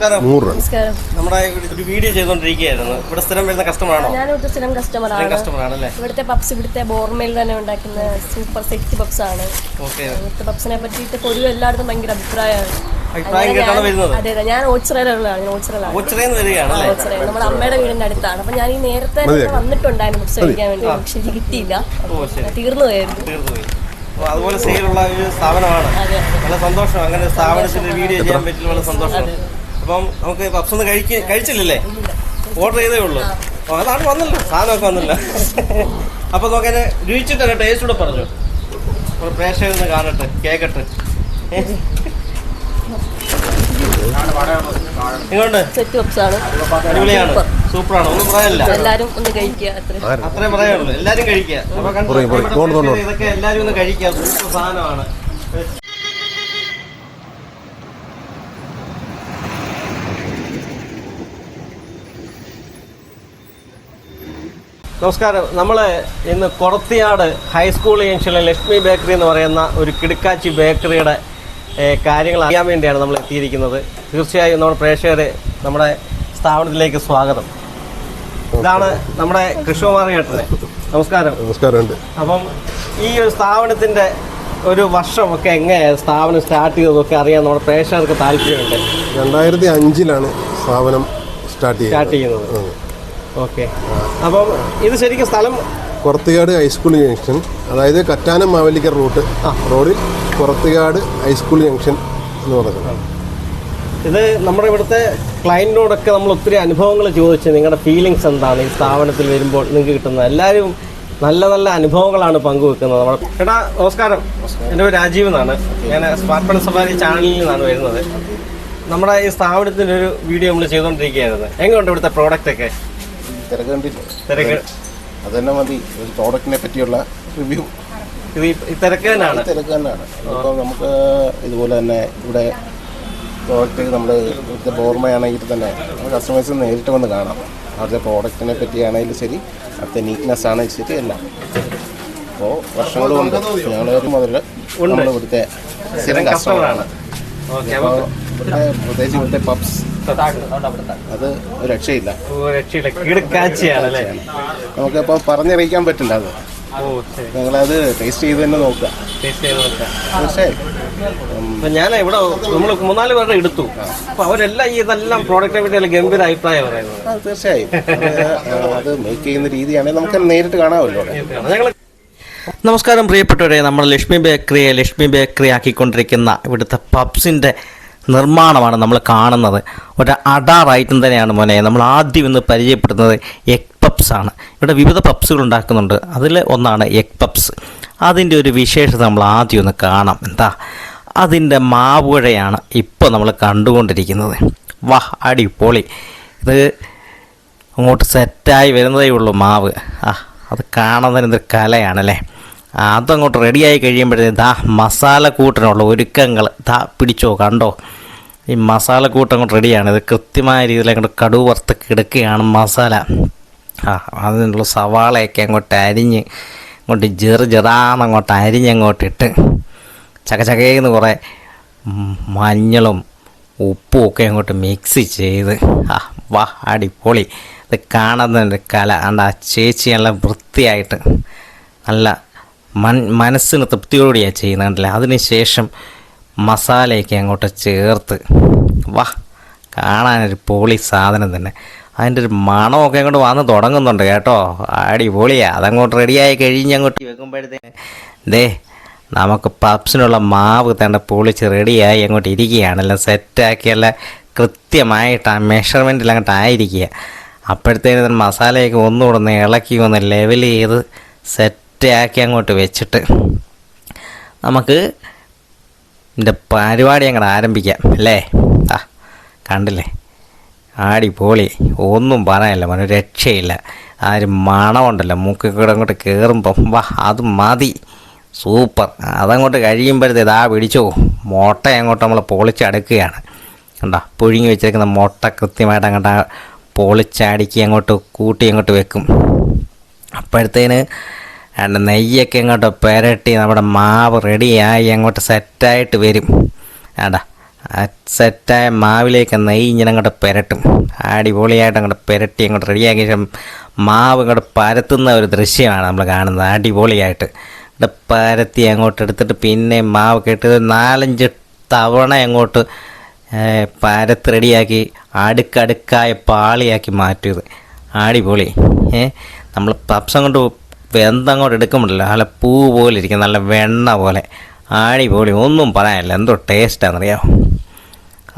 നമസ്കാരം. നൂറ്. രൂപ നമസ്കാരം. നമ്മുടെ ഒരു വീഡിയോ ചെയ്തുകൊണ്ടിരിക്കുകയായിരുന്നു. ഇവിടെ സ്ഥിരം വരുന്ന കസ്റ്റമർ ആണോ? ഞാൻ ഇവിടുത്തെ സ്ഥിരം കസ്റ്റമറാണ് കസ്റ്റമർ ആണല്ലേ? ഇവിടുത്തെ പപ്സ് ഇവിടുത്തെ ബോർമയിൽ തന്നെ ഉണ്ടാക്കുന്ന സൂപ്പർ സെറ്റ് പപ്സ് ആണ്. ഓക്കെ ഇവിടുത്തെ പപ്സിനെ പറ്റിയിട്ട് പൊതുവെ എല്ലായിടത്തും ഭയങ്കര അഭിപ്രായമാണ്. അഭിപ്രായം കേട്ടാണ് ഞാൻ- വരുന്നത്? അതെ അതെ. ഞാൻ ഓച്ചിറയിലുള്ളതാണ്. ഞാൻ ഓച്ചിറയിലാണ്. ഓച്ചിറയിൽ നിന്ന് വരികയാണല്ലേ ഓച്ചിറയിൽ നമ്മുടെ അമ്മയുടെ വീടിന്റെ അടുത്താണ്. അപ്പൊ ഞാൻ ഈ നേരത്തെ വന്നിട്ടുണ്ടായിരുന്നു പപ്സ് കഴിക്കാൻ വേണ്ടി. പക്ഷെ എനിക്ക് കിട്ടിയില്ല. തീർന്നു പോയായിരുന്നു. തീർന്നു പോയി. അപ്പോൾ അതുപോലെ സെയിലുള്ള ഒരു സ്ഥാപനമാണ്. അതെ വളരെ സന്തോഷം. അങ്ങനെ സ്ഥാപനത്തിന്റെ വീഡിയോ ചെയ്യാൻ പറ്റില്ല വളരെ സന്തോഷം. അപ്പം നമുക്ക് പപ്സ് ഒന്നും കഴിക്ക കഴിച്ചില്ലല്ലേ? ഓർഡർ ചെയ്തേ ഉള്ളൂ. അതാണ് വന്നല്ലോ. സാധനമൊക്കെ വന്നില്ല. അപ്പൊ നമുക്ക് അതിനെ രുചിച്ചിട്ട് ടേസ്റ്റ് കൂടെ പറഞ്ഞു. നമ്മൾ പ്രേക്ഷകരൊന്ന് കാണട്ടെ കേക്കട്ടെ? എങ്ങോട്ട്? സെറ്റ് പപ്സ് ആണ്. അടിപൊളിയാണ്. സൂപ്പറാണ്. ഒന്നും പറയാനില്ല. എല്ലാരും ഒന്ന് കഴിക്കുക അത്ര. പറയാനുള്ളൂ. എല്ലാരും കഴിക്കുക. ഇതൊക്കെ എല്ലാരും ഒന്ന് കഴിക്കുക. സൂപ്പർ സാധനമാണ്. നമസ്കാരം. നമ്മൾ ഇന്ന് കൊറത്തിയാട് ഹൈസ്കൂൾ ജംഗ്ഷനിലെ ലക്ഷ്മി ബേക്കറി എന്ന് പറയുന്ന ഒരു കിടുക്കാച്ചി ബേക്കറിയുടെ കാര്യങ്ങൾ അറിയാൻ വേണ്ടിയാണ് നമ്മൾ എത്തിയിരിക്കുന്നത്. തീർച്ചയായും നമ്മുടെ പ്രേക്ഷകരെ നമ്മുടെ സ്ഥാപനത്തിലേക്ക് സ്വാഗതം. ഇതാണ് നമ്മുടെ കൃഷ്ണകുമാർ ചേട്ടനെ നമസ്കാരം. നമസ്കാരം അപ്പം ഈ ഒരു സ്ഥാപനത്തിന്റെ ഒരു വർഷമൊക്കെ എങ്ങനെയാണ് സ്ഥാപനം സ്റ്റാർട്ട് ചെയ്തതൊക്കെ അറിയാൻ നമ്മുടെ പ്രേക്ഷകർക്ക് താല്പര്യമുണ്ട്? രണ്ടായിരത്തി അഞ്ചിലാണ് സ്ഥാപനം സ്റ്റാർട്ട് സ്റ്റാർട്ട് ചെയ്യുന്നത്. ഓക്കെ. അപ്പം ഇത് ശരിക്കും സ്ഥലം കുറത്തുകാട് ഹൈസ്കൂൾ ജംഗ്ഷൻ അതായത് കറ്റാനം മാവേലിക്കർ റൂട്ട്. ആ. റോഡിൽ കുറത്തുകാട് ഹൈസ്കൂൾ ജംഗ്ഷൻ എന്ന് പറയുന്നത് ഇത് നമ്മുടെ ഇവിടുത്തെ ക്ലയന്റിനോടൊക്കെ നമ്മൾ ഒത്തിരി അനുഭവങ്ങൾ ചോദിച്ച് നിങ്ങളുടെ ഫീലിങ്സ് എന്താണ്? ഈ സ്ഥാപനത്തിൽ വരുമ്പോൾ നിങ്ങൾക്ക് കിട്ടുന്നത്. എല്ലാവരും നല്ല നല്ല അനുഭവങ്ങളാണ് പങ്കുവെക്കുന്നത്. നമ്മൾ എടാ നമസ്കാരം. എന്റെ പേര് രാജീവ് എന്നാണ്. ഞാൻ സ്മാർട്ട് സഫാരി ചാനലിൽ നിന്നാണ് വരുന്നത്. നമ്മുടെ ഈ സ്ഥാപനത്തിന്റെ ഒരു വീഡിയോ നമ്മൾ ചെയ്തുകൊണ്ടിരിക്കുകയായിരുന്നു. എങ്ങനെയുണ്ട് ഇവിടുത്തെ പ്രോഡക്റ്റ് ഒക്കെ? തിരക്കണ്ടില്ല? തിരക്ക്. അത്. തന്നെ മതി. ഒരു പ്രോഡക്റ്റിനെ പറ്റിയുള്ള റിവ്യൂ ഇത് ഈ- തിരക്ക് തന്നെയാണ്. തിരക്ക് തന്നെയാണ്. അപ്പോൾ നമുക്ക് ഇതുപോലെ തന്നെ ഇവിടെ പ്രോഡക്റ്റ് നമ്മൾ ഇവിടുത്തെ ബോർമയാണെങ്കിൽ തന്നെ കസ്റ്റമേഴ്സ് നേരിട്ട് വന്ന് കാണാം. അവിടുത്തെ പ്രോഡക്റ്റിനെ പറ്റിയാണെങ്കിലും ശരി അവിടുത്തെ നീറ്റ്നെസ് ആണെങ്കിലും ശരി എല്ലാം. അപ്പോൾ വർഷങ്ങൾ കൊണ്ട് ഞങ്ങൾ മുതൽ നമ്മൾ ഇവിടുത്തെ സ്ഥിരം കസ്റ്റമറാണ് ഇവിടുത്തെ പ്രത്യേകിച്ച് ഇവിടുത്തെ പബ്സ് അത് ഒരു രക്ഷയില്ല. നമുക്കിപ്പോൾ പറഞ്ഞറിയിക്കാൻ പറ്റില്ല അത്. നിങ്ങളത് ടേസ്റ്റ് ചെയ്ത് തന്നെ നോക്കുക. തീർച്ചയായും. ഞാൻ ഇവിടെ നമ്മൾ മൂന്നാൽ പേരുടെ എടുത്തു. അപ്പൊ അവരെല്ലാം ഈ ഇതെല്ലാം പ്രോഡക്റ്റിനെ പറ്റി അല്ല ഗംഭീര അഭിപ്രായം പറയുന്നത്. തീർച്ചയായും. അത് മേക്ക് ചെയ്യുന്ന രീതിയാണെങ്കിൽ നമുക്ക് നേരിട്ട് കാണാമല്ലോ ഞങ്ങൾ നമസ്കാരം പ്രിയപ്പെട്ടവരെ. നമ്മൾ ലക്ഷ്മി ബേക്കറിയെ ലക്ഷ്മി ബേക്കറി ആക്കിക്കൊണ്ടിരിക്കുന്ന ഇവിടുത്തെ പബ്സിന്റെ നിർമ്മാണമാണ് നമ്മൾ കാണുന്നത്. ഒരു അഡാർ ഐറ്റം തന്നെയാണ് മോനെ. നമ്മൾ ആദ്യം ഇന്ന് പരിചയപ്പെടുന്നത് എഗ് പപ്സ് ആണ്. ഇവിടെ വിവിധ പപ്സുകൾ ഉണ്ടാക്കുന്നുണ്ട്. അതിൽ ഒന്നാണ് എഗ് പപ്സ് അതിന്റെ ഒരു വിശേഷത നമ്മൾ ആദ്യം ഒന്ന് കാണാം. എന്താ? അതിന്റെ മാവുഴയാണ് ഇപ്പോൾ നമ്മൾ കണ്ടുകൊണ്ടിരിക്കുന്നത്. വാ അടിപൊളി. ഇത് അങ്ങോട്ട് സെറ്റായി വരുന്നതേ ഉള്ളൂ മാവ്. ആ അത് കാണുന്നതിന് കലയാണല്ലേ? അതങ്ങോട്ട് റെഡിയായി കഴിയുമ്പോഴത്തേ ദാ മസാല കൂട്ടനുള്ള ഒരുക്കങ്ങൾ. ദാ പിടിച്ചോ കണ്ടോ? ഈ മസാല കൂട്ട് അങ്ങോട്ട് റെഡിയാണ് ഇത് കൃത്യമായ രീതിയിൽ അങ്ങോട്ട് കടുവ് വറുത്ത് കിടക്കുകയാണ് മസാല. ആ അതിനുള്ള സവാളയൊക്കെ അങ്ങോട്ട് അരിഞ്ഞ് അങ്ങോട്ട് ജെറു ജെറാന്ന് അങ്ങോട്ട് അരിഞ്ഞങ്ങോട്ട് ഇട്ട് ചകചകയെന്ന് കുറേ മഞ്ഞളും ഉപ്പും ഒക്കെ അങ്ങോട്ട് മിക്സ് ചെയ്ത്. ആ വാ അടിപൊളി. ഇത് കാണുന്നതിന്റെ കല. അണ്ട ചേച്ചി നല്ല വൃത്തിയായിട്ട് നല്ല മൻ മനസ്സിന് തൃപ്തിയോടെയാണ് ചെയ്യുന്നത് അതിനുശേഷം അതിന് ശേഷം മസാലയൊക്കെ അങ്ങോട്ട് ചേർത്ത് വാ കാണാനൊരു പൊളി സാധനം തന്നെ. അതിന്റെ ഒരു മണമൊക്കെ അങ്ങോട്ട് വന്ന് തുടങ്ങുന്നുണ്ട് കേട്ടോ. ആടി അടിപൊളിയാ. അതങ്ങോട്ട് റെഡിയായി കഴിഞ്ഞ് അങ്ങോട്ട് വെക്കുമ്പോഴത്തേന് ദേ നമുക്ക് പപ്സിനുള്ള മാവ് തന്നെ പൊളിച്ച് റെഡിയായി അങ്ങോട്ട് ഇരിക്കുകയാണല്ലോ സെറ്റാക്കിയല്ല കൃത്യമായിട്ട് ആ മെഷർമെന്റിൽ അങ്ങോട്ട് ആയിരിക്കുക. അപ്പോഴത്തേന് മസാലയൊക്കെ ഒന്നുകൂടെ ഒന്ന് ഇളക്കി ഒന്ന് ലെവൽ ചെയ്ത് സെറ്റാക്കി അങ്ങോട്ട് വെച്ചിട്ട് നമുക്ക് ഇതിന്റെ പരിപാടി അങ്ങോട്ട് ആരംഭിക്കാം അല്ലേ? ആ കണ്ടില്ലേ? ആടി പോളി ഒന്നും പറയാനില്ല മോനെ രക്ഷയില്ല. ആ ഒരു മണമുണ്ടല്ലോ മൂക്കിൽ കൂടെ അങ്ങോട്ട് കയറുമ്പം വാ അത് മതി. സൂപ്പർ. അതങ്ങോട്ട് കഴിയുമ്പോഴത്തേ ഇതാ പിടിച്ചോ. മുട്ട അങ്ങോട്ട് നമ്മൾ പൊളിച്ചടുക്കുകയാണ്. കണ്ടോ? പുഴുങ്ങി വെച്ചിരിക്കുന്ന മുട്ട കൃത്യമായിട്ട് അങ്ങോട്ട് പൊളിച്ചടുക്കി അങ്ങോട്ട് കൂട്ടി അങ്ങോട്ട് വെക്കും. അപ്പോഴത്തേന് രണ്ട് നെയ്യൊക്കെ ഇങ്ങോട്ട് പുരട്ടി നമ്മുടെ മാവ് റെഡിയായി അങ്ങോട്ട് സെറ്റായിട്ട് വരും. വേണ്ട ആ സെറ്റായ മാവിലേക്ക് നെയ്യ് ഇങ്ങനെ അങ്ങോട്ട് പുരട്ടും. അടിപൊളിയായിട്ട് അങ്ങോട്ട് പുരട്ടി അങ്ങോട്ട് റെഡിയാക്കിയ ശേഷം മാവ് ഇങ്ങോട്ട് പരത്തുന്ന ഒരു ദൃശ്യമാണ് നമ്മൾ കാണുന്നത്. അടിപൊളിയായിട്ട്. ഇവിടെ പരത്തി അങ്ങോട്ട് എടുത്തിട്ട് പിന്നെ മാവ് കെട്ടി നാലഞ്ച് തവണ അങ്ങോട്ട് പരത്ത് റെഡിയാക്കി അടുക്കടുക്കായ പാളിയാക്കി മാറ്റിയത്. അടിപൊളി. നമ്മൾ പപ്സം കൊണ്ട് വെന്തങ്ങോട്ട് എടുക്കുമ്പോഴല്ലോ നല്ല പൂ പോലെ ഇരിക്കും. നല്ല വെണ്ണ പോലെ. അടിപൊളി. ഒന്നും പറയാനില്ല. എന്തോ ടേസ്റ്റാണെന്നറിയാമോ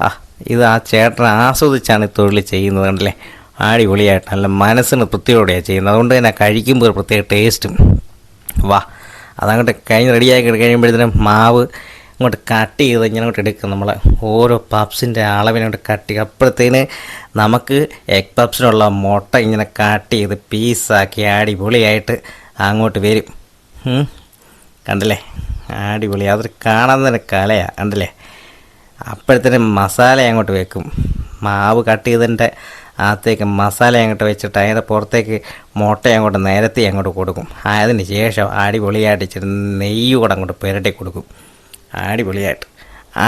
ആ ഇത് ആ ചേട്ടൻ ആസ്വദിച്ചാണ് ഈ തൊഴിൽ ചെയ്യുന്നത് കണ്ടല്ലേ? അടിപൊളിയായിട്ട്. നല്ല മനസ്സിന് തൃപ്തിയോടെയാണ് ചെയ്യുന്നത്. അതുകൊണ്ട് തന്നെ കഴിക്കുമ്പോൾ ഒരു പ്രത്യേക ടേസ്റ്റും വാ. അതങ്ങോട്ട് കഴിഞ്ഞ് റെഡിയാക്കി കഴിയുമ്പോഴത്തേനും മാവ് ഇങ്ങോട്ട് കട്ട് ചെയ്ത് ഇങ്ങനെ അങ്ങോട്ട് എടുക്കും. നമ്മൾ ഓരോ പപ്സിന്റെ അളവിനോട്ട് കട്ട് ചെയ്യും. അപ്പോഴത്തേന് നമുക്ക് എഗ് പപ്സിനുള്ള മുട്ട ഇങ്ങനെ കട്ട് ചെയ്ത് പീസാക്കി അടിപൊളിയായിട്ട് അങ്ങോട്ട് വരും. കണ്ടല്ലേ? അടിപൊളി. അതൊരു കാണാൻ തന്നെ കലയാണ് കണ്ടല്ലേ? അപ്പോഴത്തേനും മസാല അങ്ങോട്ട് വെക്കും. മാവ് കട്ട് ചെയ്തതിന്റെ അകത്തേക്ക് മസാല അങ്ങോട്ട് വെച്ചിട്ട് അതിന്റെ പുറത്തേക്ക് മുട്ട അങ്ങോട്ട് നേരത്തെ അങ്ങോട്ട് കൊടുക്കും. അതിന് ശേഷം അടിപൊളിയായിട്ട് ഇച്ചിരി നെയ്യ് കൂടെ അങ്ങോട്ട് പുരട്ടി കൊടുക്കും. അടിപൊളിയായിട്ട്.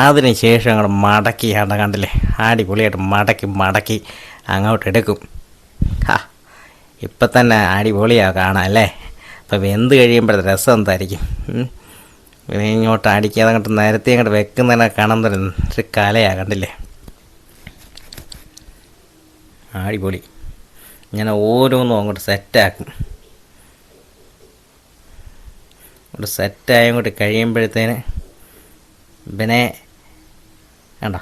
അതിന് ശേഷം അങ്ങോട്ട് മടക്കി ആണ്ട കണ്ടില്ലേ? അടിപൊളിയായിട്ട് മടക്കി മടക്കി അങ്ങോട്ട് എടുക്കും. ഹാ. ഇപ്പം തന്നെ അടിപൊളിയാണ് കാണാം അല്ലേ? അപ്പം വെന്ത് കഴിയുമ്പോഴത്തെ രസം എന്തായിരിക്കും? പിന്നെ ഇങ്ങോട്ട് അടിക്കാതെ അങ്ങോട്ട് നേരത്തെ അങ്ങോട്ട് വെക്കുന്നതിനെ കാണാൻ തരുന്ന ഒരു കലയാണ് കണ്ടില്ലേ? അടിപൊളി. ഇങ്ങനെ ഓരോന്നും അങ്ങോട്ട് സെറ്റാക്കും അങ്ങോട്ട് സെറ്റായി അങ്ങോട്ട് കഴിയുമ്പോഴത്തേന് പിന്നെ വേണ്ട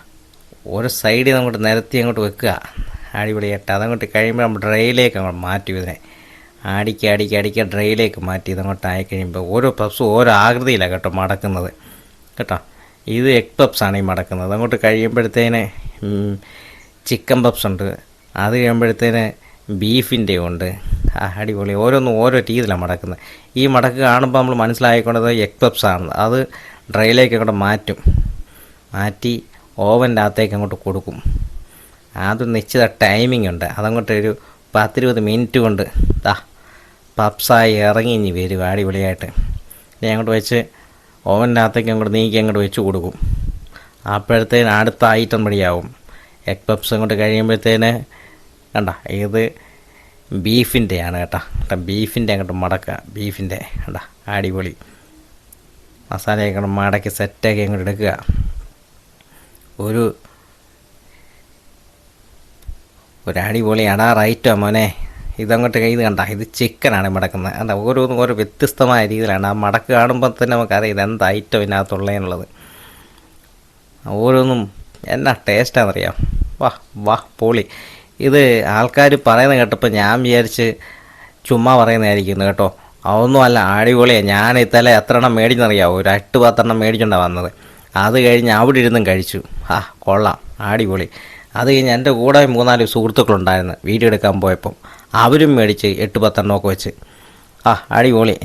ഓരോ സൈഡിൽ നിന്ന് അങ്ങോട്ട് നിരത്തി അങ്ങോട്ട് വെക്കുക. അടിപൊളിയായിട്ട് അതങ്ങോട്ട് കഴിയുമ്പോൾ നമ്മൾ ഡ്രൈയിലേക്ക് അങ്ങോട്ട് മാറ്റി ഇതിനെ. അടിക്കുക അടിക്കുക അടിക്കുക ഡ്രൈയിലേക്ക് മാറ്റി ഇതങ്ങോട്ട് ആയി കഴിയുമ്പോൾ ഓരോ പപ്സും ഓരോ ആകൃതിയിലാണ് കേട്ടോ മടക്കുന്നത്. കേട്ടോ? ഇത് എഗ് പപ്സാണ് ഈ മടക്കുന്നത്. അങ്ങോട്ട് കഴിയുമ്പോഴത്തേന് ചിക്കൻ പപ്സ് ഉണ്ട്. അത് കഴിയുമ്പോഴത്തേന് ബീഫിന്റെ ഉണ്ട്. അടിപൊളി. ഓരോന്നും ഓരോ രീതിയിലാണ് മടക്കുന്നത്. ഈ മടക്ക് കാണുമ്പോൾ നമ്മൾ മനസ്സിലായിക്കൊണ്ടത് എഗ് പപ്സ് ആണ് അത് ഡ്രൈയിലേക്ക് അങ്ങോട്ട് മാറ്റും. മാറ്റി ഓവന്റെ അകത്തേക്ക് അങ്ങോട്ട് കൊടുക്കും. അത് നിശ്ചിത ടൈമിംഗ് ഉണ്ട്. അതങ്ങോട്ട് ഒരു പത്തിരുപത് മിനിറ്റ് കൊണ്ട് ദാ പപ്സായി ഇറങ്ങി ഇനി വരും അടിപൊളിയായിട്ട് ഇനി അങ്ങോട്ട് വെച്ച് ഓവനിനകത്തേക്ക് അങ്ങോട്ട് നീക്കി അങ്ങോട്ട് വെച്ച് കൊടുക്കും. അപ്പോഴത്തേന് അടുത്ത ഐറ്റം റെഡിയാവും എഗ് പപ്സ് അങ്ങോട്ട് കഴിയുമ്പോഴത്തേന് കണ്ട ഇത് ബീഫിന്റെയാണ് കേട്ടോ. കേട്ടോ ബീഫിന്റെ അങ്ങോട്ട് മടക്കുക. ബീഫിന്റെ കണ്ട അടിപൊളി. മസാലയൊക്കെ അങ്ങോട്ട് മടക്കി സെറ്റാക്കി അങ്ങോട്ട് എടുക്കുക. ഒരു ഒരു അടിപൊളി ഐറ്റം മോനെ. ഇതങ്ങോട്ട് ഇത് കണ്ട ഇത് ചിക്കനാണ് മടക്കുന്നത്. കണ്ട ഓരോന്നും ഓരോ വ്യത്യസ്തമായ രീതിയിലാണ്. ആ മടക്ക് കാണുമ്പോൾ തന്നെ നമുക്കറിയാം ഇതെന്താ ഐറ്റം ഇതിനകത്തുള്ളതിനുള്ളത് ഓരോന്നും എന്നാ ടേസ്റ്റാണെന്നറിയാം വാ വാ പൊളി. ഇത് ആൾക്കാർ പറയുന്നത് കേട്ടപ്പോൾ ഞാൻ വിചാരിച്ച് ചുമ്മാ പറയുന്നതായിരിക്കുന്നു കേട്ടോ. അതൊന്നും അല്ല അടിപൊളിയാണ് ഞാൻ ഇത്തലെ എത്ര എണ്ണം മേടിച്ചെന്നറിയാമോ ഒരു എട്ട് പത്തെണ്ണം മേടിച്ചുകൊണ്ടാണ് വന്നത്. അത് കഴിഞ്ഞ് അവിടെ ഇരുന്നും കഴിച്ചു. ആ കൊള്ളാം. അടിപൊളി. അത് കഴിഞ്ഞ് എന്റെ കൂടെ മൂന്നാൽ സുഹൃത്തുക്കളുണ്ടായിരുന്നു വീഡിയോ എടുക്കാൻ പോയപ്പം. അവരും മേടിച്ച് എട്ട് പത്തെണ്ണമൊക്കെ വെച്ച്. ആ അടിപൊളി.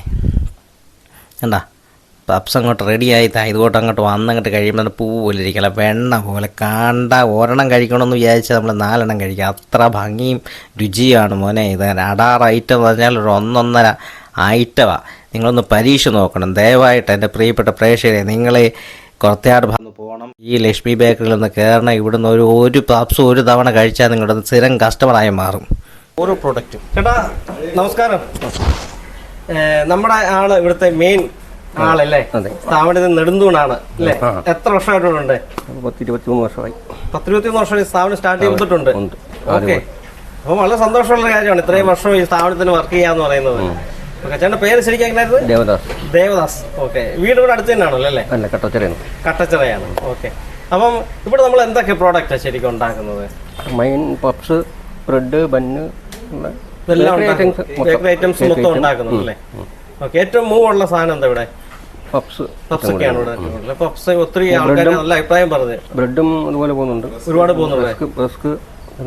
എന്താ പപ്സ് അങ്ങോട്ട് റെഡിയായി ഇതുകൊണ്ട് അങ്ങോട്ട് വന്നങ്ങോട്ട് കഴിയുമ്പോൾ പൂ പോലെ ഇരിക്കല വെണ്ണ പോലെ കണ്ട ഒരെണ്ണം കഴിക്കണമെന്ന് വിചാരിച്ചാൽ നമ്മൾ നാലെണ്ണം കഴിക്കുക അത്ര ഭംഗിയും രുചിയാണ് മോനെ. ഇത് അടാർ ഐറ്റം എന്ന് പറഞ്ഞാൽ ഒരു ഒന്നൊന്നര ഐറ്റമാണ് നിങ്ങളൊന്ന് പരീക്ഷ നോക്കണം. ദയവായിട്ട് എന്റെ പ്രിയപ്പെട്ട പ്രേക്ഷകരെ നിങ്ങളെ കുറത്തയാട് ഭാഗത്ത് പോകണം. ഈ ലക്ഷ്മി ബേക്കറിയിൽ നിന്ന് കയറണം ഇവിടുന്ന് ഒരു ഒരു പപ്സ് ഒരു തവണ കഴിച്ചാൽ നിങ്ങളുടെ സ്ഥിരം കസ്റ്റമറായി മാറും. ഓരോ പ്രോഡക്റ്റും ചേട്ടാ നമസ്കാരം. നമ്മുടെ ആൾ ഇവിടുത്തെ മെയിൻ ആളല്ലേ? സ്ഥാപനത്തിൽ നെടുന്തൂണാണ് അല്ലേ? എത്ര വർഷമായിട്ടുണ്ട് പത്ത് ഇരുപത്തിമൂന്ന് വർഷമായി. പത്തിരുപത്തിമൂന്ന് വർഷം ഈ സ്ഥാപനം സ്റ്റാർട്ട് ചെയ്തിട്ടുണ്ട്. ഓക്കെ. അപ്പോൾ വളരെ സന്തോഷമുള്ള കാര്യമാണ്. ഇത്രയും വർഷം ഈ സ്ഥാപനത്തിന് വർക്ക് ചെയ്യാന്ന് പറയുന്നത്. പേര് ശരിക്കും ദേവദാസ്. ദേവദാസ്. ഓക്കെ. വീട് ഇവിടെ അടുത്ത് തന്നെയാണല്ലോ അല്ലേ? അല്ല കട്ടച്ചറയാണ്. കട്ടച്ചിറയാണ്. ഓക്കെ. അപ്പം ഇവിടെ നമ്മൾ എന്തൊക്കെ പ്രോഡക്റ്റാണ് ശരിക്കും ഉണ്ടാക്കുന്നത്? Main puffs bread bun items മൊത്തം. ഉണ്ടാക്കുന്നുണ്ട് അല്ലേ? ഓക്കെ ഏറ്റവും മൂവുള്ള സാധനം എന്താ ഇവിടെ? പപ്സ്. പപ്സ് ഒക്കെയാണ് ഇവിടെ പപ്സ് ഒത്തിരി ആൾക്കാർ നല്ല അഭിപ്രായം പറഞ്ഞു. ബ്രെഡും അതുപോലെ പോകുന്നുണ്ട്. ഒരുപാട് പോകുന്നുണ്ട്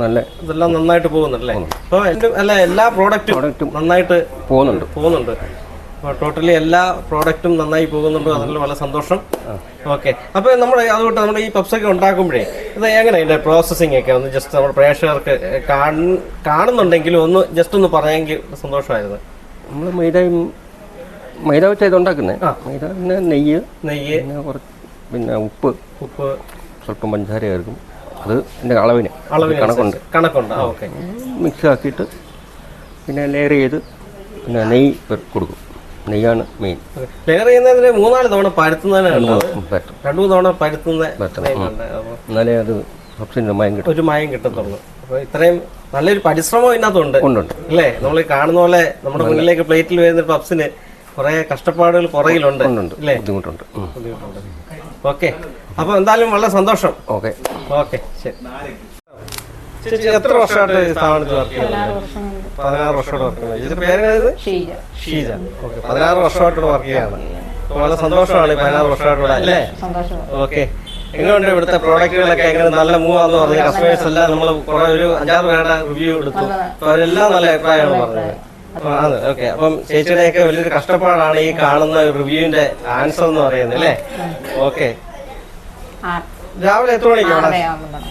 നല്ല ഇതെല്ലാം നന്നായിട്ട് പോകുന്നുണ്ടല്ലേ അപ്പൊ അല്ല എല്ലാ പ്രോഡക്റ്റും നന്നായിട്ട് പോകുന്നുണ്ട്. പോകുന്നുണ്ട്. ടോട്ടലി എല്ലാ പ്രോഡക്റ്റും നന്നായി പോകുന്നുണ്ട്. അതിൽ വളരെ സന്തോഷം. ഓക്കെ അപ്പൊ നമ്മൾ അതുകൊണ്ട് നമ്മൾ ഈ പപ്സ് ഒക്കെ ഉണ്ടാക്കുമ്പോഴേ ഇത് എങ്ങനെ അതിന്റെ പ്രോസസ്സിംഗ് ഒക്കെ ഒന്ന് ജസ്റ്റ് നമ്മുടെ പ്രേക്ഷകർക്ക് കാണ- കാണുന്നുണ്ടെങ്കിലും ഒന്ന് ജസ്റ്റ് ഒന്ന് പറയാമെങ്കിൽ സന്തോഷമായിരുന്നു. നമ്മൾ മൈദ മൈദ വെച്ചാണ് ഇത് ഉണ്ടാക്കുന്നത്. മൈദ പിന്നെ നെയ്യ് നെയ്യ്. പിന്നെ കുറച്ച് പിന്നെ ഉപ്പ്. ഉപ്പ്. സ്വല്പം പഞ്ചസാര ചേർക്കും. അത് എന്റെ അളവിന്. അളവിന് കണക്കുണ്ട്. കണക്കുണ്ട്. ഓക്കെ മിക്സ് ആക്കിയിട്ട് പിന്നെ ലെയർ ചെയ്ത് പിന്നെ നെയ്യ് കൊടുക്കും. നെയ്യാണ് മെയിൻ ലെയർ ചെയ്യുന്നതിന് മൂന്നാൽ തവണ പരത്തുന്നതിന് പറ്റും രണ്ടു മൂന്ന് തവണ പരത്തുന്ന എന്നാലേ അത് മയം കിട്ടും. ഒരു മയം കിട്ടത്തുള്ളൂ. അപ്പൊ ഇത്രയും നല്ലൊരു പരിശ്രമം ഇതിനകത്തുണ്ട്. അല്ലേ? നമ്മൾ കാണുന്ന പോലെ നമ്മുടെ മുന്നിലേക്ക് പ്ലേറ്റിൽ വരുന്ന പപ്സിന് കുറെ കഷ്ടപ്പാടുകൾ പുറകിലുണ്ട്. അല്ലേ? ബുദ്ധിമുട്ടുണ്ട്. ഓക്കെ അപ്പൊ എന്തായാലും വളരെ സന്തോഷം. ഓക്കെ ഓക്കെ ശരി. ചേച്ചി എത്ര വർഷമായിട്ട് ഈ സ്ഥാപനത്തിൽ വർക്ക് ചെയ്യുന്നത് പതിനാറ് വർഷമായിട്ട് വർക്ക് ചെയ്യുന്നത്. ഷീജ. ഷീജ. ഓക്കെ പതിനാറ് വർഷമായിട്ട് വർക്ക് ചെയ്യാണ് വളരെ സന്തോഷമാണ് പതിനാറ് വർഷമായിട്ടുള്ള അല്ലേ? ഓക്കെ എങ്ങനെയുണ്ട് ഇവിടുത്തെ പ്രോഡക്റ്റുകളൊക്കെ എങ്ങനെ നല്ല മൂവാന്ന് പറഞ്ഞു കസ്റ്റമേഴ്സ് എല്ലാം നമ്മൾ കുറെ ഒരു അഞ്ചാറ് പേരുടെ റിവ്യൂ എടുത്തു. അപ്പൊ അവരെല്ലാം നല്ല അഭിപ്രായമാണ് പറഞ്ഞത്. അപ്പൊ ആണ് ഓക്കെ അപ്പം ചേച്ചിയുടെയൊക്കെ വലിയൊരു കഷ്ടപ്പാടാണ് ഈ കാണുന്ന റിവ്യൂവിന്റെ ആൻസർ എന്ന് പറയുന്നത് അല്ലേ? ഓക്കെ രാവിലെ എത്ര മണിക്കാണ്?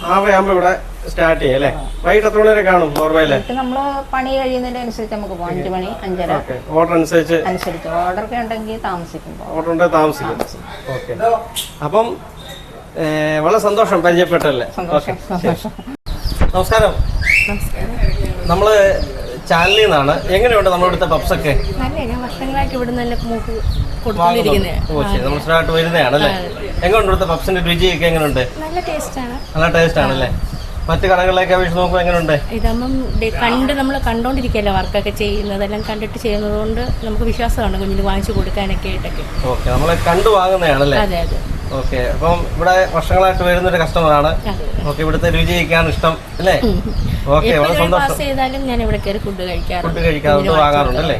ആറരയാകുമ്പോ ഇവിടെ സ്റ്റാർട്ട് ചെയ്യാം അല്ലേ? വൈകിട്ട് എത്ര മണിവരെ കാണും ഓർമ്മയില്ലേ നമ്മൾ പണി കഴിയുന്നതിന്റെ അനുസരിച്ച് നമുക്ക് പോകാം അഞ്ചു മണി അഞ്ചര. ഓർഡർ അനുസരിച്ച് അനുസരിച്ച്. ഓർഡർ ഒക്കെ ഉണ്ടെങ്കിൽ താമസിക്കുമ്പോ ഓർഡർ ഉണ്ടെങ്കിൽ താമസിക്കും. ഓക്കെ. അപ്പം വളരെ സന്തോഷം പരിചയപ്പെട്ടല്ലേ നമസ്കാരം. നമ്മൾ ചാനലിൽ നിന്നാണ്. എങ്ങനെയുണ്ട് നമ്മുടെ ഇവിടുത്തെ പപ്സ് ഒക്കെ? നല്ല ഞാൻ വർഷങ്ങളായിട്ട് ഇവിടെ നല്ല മൂക്ക് കൊടുത്തുകൊണ്ടിരിക്കുന്നത് ഓ ശരി. നമ്മൾ സ്ഥിരമായിട്ട് വരുന്നതാണ് അല്ലേ എങ്ങനെയുണ്ട് ഇവിടുത്തെ പപ്സിന്റെ രുചിയൊക്കെ എങ്ങനെയുണ്ട്? നല്ല ടേസ്റ്റാണ് നല്ല ടേസ്റ്റ് ആണല്ലേ? മറ്റു കടകളിലേക്ക് അപേക്ഷിച്ച് നോക്കുമ്പോൾ എങ്ങനെയുണ്ട് ഇതാകുമ്പം ഡെ- കണ്ട് നമ്മൾ കണ്ടോണ്ടിരിക്കല്ലോ വർക്കൊക്കെ ചെയ്യുന്നത് എല്ലാം കണ്ടിട്ട് ചെയ്യുന്നത് കൊണ്ട് നമുക്ക് വിശ്വാസമാണ് കുഞ്ഞിന് വാങ്ങിച്ചു കൊടുക്കാനൊക്കെ ആയിട്ടൊക്കെ. ഓക്കെ നമ്മളെ കണ്ടു വാങ്ങുന്നതാണല്ലേ അതെ അതെ. ഓക്കെ അപ്പം ഇവിടെ വർഷങ്ങളായിട്ട് വരുന്നൊരു കസ്റ്റമറാണ്. ഓക്കെ ഇവിടുത്തെ രുചിയൊക്കെയാണ് ഇഷ്ടം അല്ലേ? ഓക്കെ എപ്പോൾ വളരെ സന്തോഷം. പാസ് ചെയ്താലും ഞാൻ ഇവിടെ കയറി ഫുഡ് കഴിക്കാറുണ്ട്. ഫുഡ് കഴിക്കാറുണ്ട് വാങ്ങാറുണ്ട് അല്ലേ?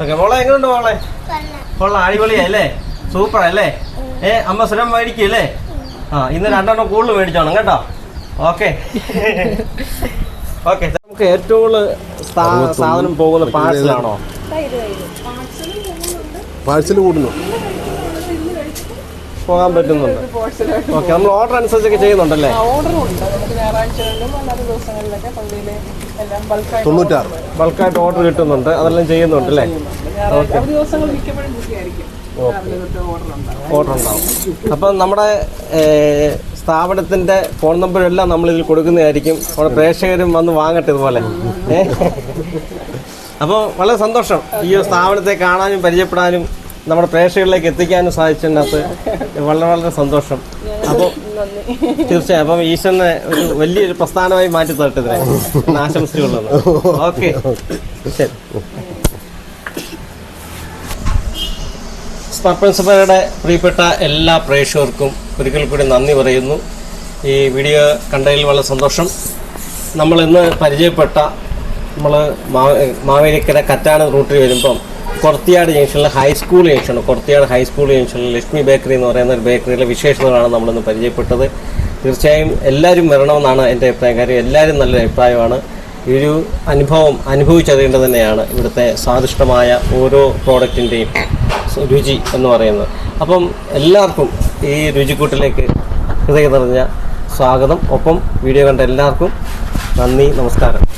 ഓക്കെ മോളെ എങ്ങനെയുണ്ട് മോളെ? കൊള്ളാം. അടിപൊളിയല്ലേ സൂപ്പർ അല്ലേ ഏ അമ്മ സ്ഥിരം മേടിക്കല്ലേ? ആ ഇന്ന് രണ്ടെണ്ണം കൂടുതൽ മേടിച്ചോണം കേട്ടോ? ഓക്കെ. ഓക്കെ. നമുക്ക് ഏറ്റവും കൂടുതൽ സാധനം പോകുന്നത് പാഴ്സലാണോ? പാഴ്സൽ കൂടുന്നു. പോകാൻ പറ്റുന്നുണ്ട്. ഓക്കെ നമ്മൾ ഓർഡർ അനുസരിച്ചൊക്കെ ചെയ്യുന്നുണ്ടല്ലേ? തൊണ്ണൂറ്റാറ്. ബൾക്കായിട്ട് ഓർഡർ കിട്ടുന്നുണ്ട്. അതെല്ലാം ചെയ്യുന്നുണ്ട് അല്ലേ? ഓക്കെ. ഓർഡർ ഉണ്ടാവും. അപ്പം നമ്മുടെ സ്ഥാപനത്തിന്റെ ഫോൺ നമ്പറെല്ലാം നമ്മൾ ഇതിൽ കൊടുക്കുന്നതായിരിക്കും. നമ്മുടെ പ്രേക്ഷകരും വന്ന് വാങ്ങട്ടെ ഇതുപോലെ? അപ്പോൾ വളരെ സന്തോഷം. ഈ സ്ഥാപനത്തെ കാണാനും പരിചയപ്പെടാനും നമ്മുടെ പ്രേക്ഷകരിലേക്ക് എത്തിക്കാനും സാധിച്ചതിനകത്ത് വളരെ വളരെ സന്തോഷം. അപ്പോൾ തീർച്ചയായും അപ്പം ഈശ്വരനെ ഒരു വലിയൊരു പ്രസ്ഥാനമായി മാറ്റി തരട്ടെ ആശംസിച്ചുകൊള്ളുന്നു ഓക്കെ. ശരി. സ്പർപ്പൻസഭയുടെ പ്രിയപ്പെട്ട എല്ലാ പ്രേക്ഷകർക്കും ഒരിക്കൽ കൂടി നന്ദി പറയുന്നു. ഈ വീഡിയോ കണ്ടതിൽ വളരെ സന്തോഷം. നമ്മൾ ഇന്ന് പരിചയപ്പെട്ട നമ്മൾ മാവേലിക്കര കറ്റാണ് റൂട്ടിൽ വരുമ്പം കൊർത്തിയാട് ജംഗ്ഷനിൽ ഹൈസ്കൂൾ ജംഗ്ഷൻ കൊർത്തിയാട് ഹൈസ്കൂൾ ജംഗ്ഷനിൽ ലക്ഷ്മി ബേക്കറി എന്ന് പറയുന്ന ഒരു ബേക്കറിയിലെ വിശേഷതകളാണ് നമ്മളിന്ന് പരിചയപ്പെട്ടത്. തീർച്ചയായും എല്ലാവരും വരണമെന്നാണ് എന്റെ അഭിപ്രായം. കാര്യം എല്ലാവരും നല്ലൊരു അഭിപ്രായമാണ്. ഈ ഒരു അനുഭവം അനുഭവിച്ചറിയേണ്ടത് തന്നെയാണ് ഇവിടുത്തെ സ്വാദിഷ്ടമായ ഓരോ പ്രോഡക്റ്റിന്റെയും രുചി എന്ന് പറയുന്നത്. അപ്പം എല്ലാവർക്കും ഈ രുചിക്കൂട്ടിലേക്ക് ഹൃദയം നിറഞ്ഞ സ്വാഗതം. ഒപ്പം വീഡിയോ കണ്ട എല്ലാവർക്കും നന്ദി നമസ്കാരം.